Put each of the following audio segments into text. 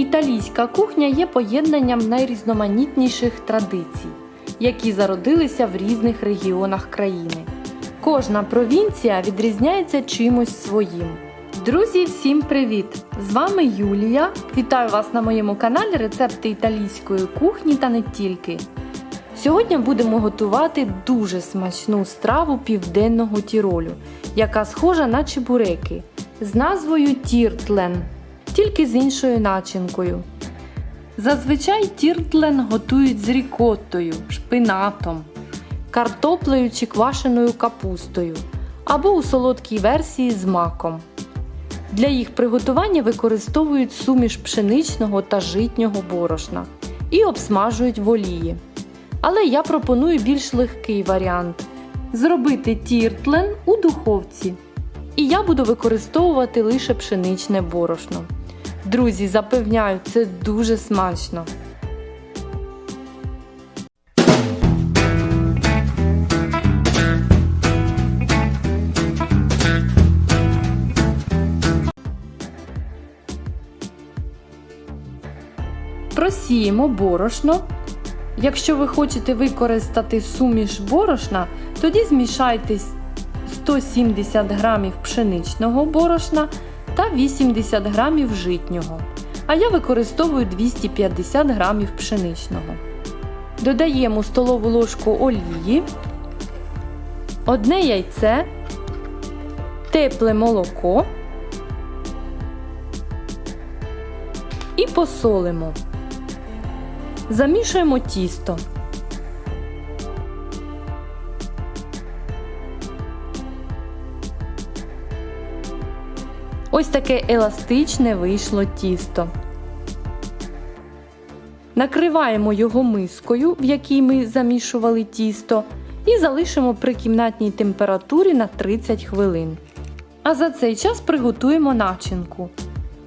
Італійська кухня є поєднанням найрізноманітніших традицій, які зародилися в різних регіонах країни. Кожна провінція відрізняється чимось своїм. Друзі, всім привіт! З вами Юлія. Вітаю вас на моєму каналі Рецепти італійської кухні та не тільки. Сьогодні будемо готувати дуже смачну страву південного Тіролю, яка схожа на чебуреки з назвою Тіртлен, тільки з іншою начинкою. Зазвичай тіртлен готують з рікоттою, шпинатом, картоплею чи квашеною капустою або у солодкій версії з маком. Для їх приготування використовують суміш пшеничного та житнього борошна і обсмажують в олії. Але я пропоную більш легкий варіант зробити тіртлен у духовці. І я буду використовувати лише пшеничне борошно. Друзі, запевняю, це дуже смачно. Просіємо борошно. Якщо ви хочете використати суміш борошна, тоді змішайте 170 г пшеничного борошна та 80 г житнього. А я використовую 250 г пшеничного. Додаємо столову ложку олії, одне яйце, тепле молоко і посолимо. Замішуємо тісто. Ось таке еластичне вийшло тісто. Накриваємо його мискою, в якій ми замішували тісто, і залишимо при кімнатній температурі на 30 хвилин. А за цей час приготуємо начинку.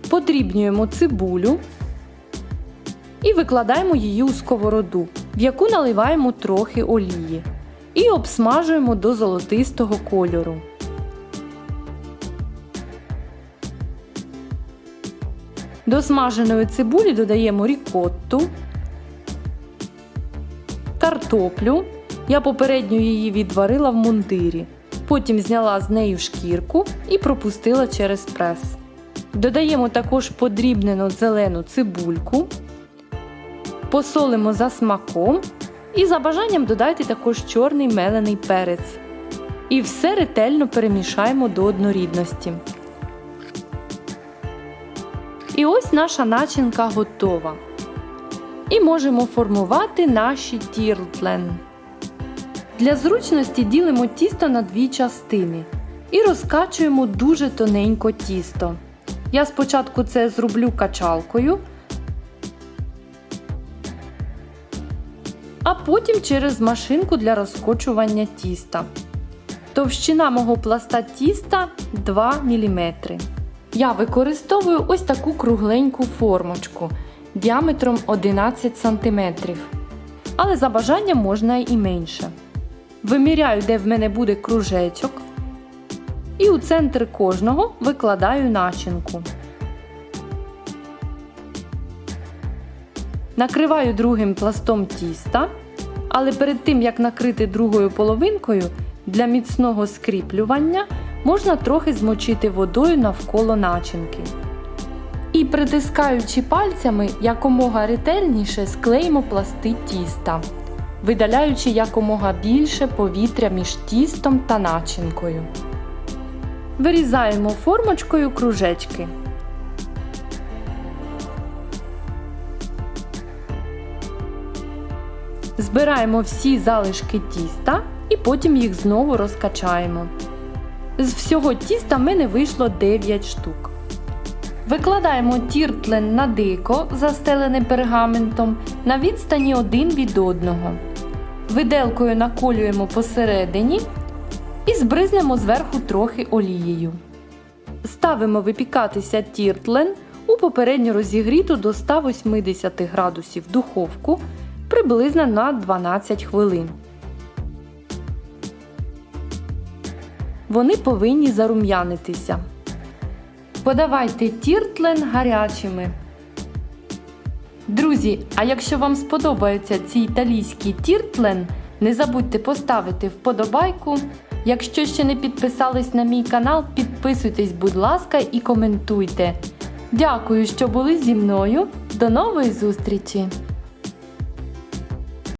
Подрібнюємо цибулю і викладаємо її у сковороду, в яку наливаємо трохи олії. І обсмажуємо до золотистого кольору. До смаженої цибулі додаємо рікотту, картоплю. Я попередньо її відварила в мундирі. Потім зняла з нею шкірку і пропустила через прес. Додаємо також подрібнену зелену цибульку, посолимо за смаком і за бажанням додайте також чорний мелений перець. І все ретельно перемішаємо до однорідності. І ось наша начинка готова. І можемо формувати наші тіртлен. Для зручності ділимо тісто на дві частини і розкачуємо дуже тоненько тісто. Я спочатку це зроблю качалкою, а потім через машинку для розкочування тіста. Товщина мого пласта тіста 2 мм. Я використовую ось таку кругленьку формочку діаметром 11 см. Але за бажанням можна і менше. Виміряю, де в мене буде кружечок. І у центр кожного викладаю начинку. Накриваю другим пластом тіста. Але перед тим як накрити другою половинкою, для міцного скріплювання можна трохи змочити водою навколо начинки. І притискаючи пальцями якомога ретельніше склеїмо пласти тіста, видаляючи якомога більше повітря між тістом та начинкою. Вирізаємо формочкою кружечки. Збираємо всі залишки тіста і потім їх знову розкачаємо. З всього тіста в мене вийшло 9 штук. Викладаємо тіртлен на дико, застелене пергаментом, на відстані один від одного. Виделкою наколюємо посередині і збризнемо зверху трохи олією. Ставимо випікатися тіртлен у попередньо розігріту до 180 градусів духовку приблизно на 12 хвилин. Вони повинні зарум'янитися. Подавайте тіртлен гарячими. Друзі, а якщо вам сподобаються ці італійські тіртлен, не забудьте поставити вподобайку. Якщо ще не підписались на мій канал, підписуйтесь, будь ласка, і коментуйте. Дякую, що були зі мною. До нової зустрічі!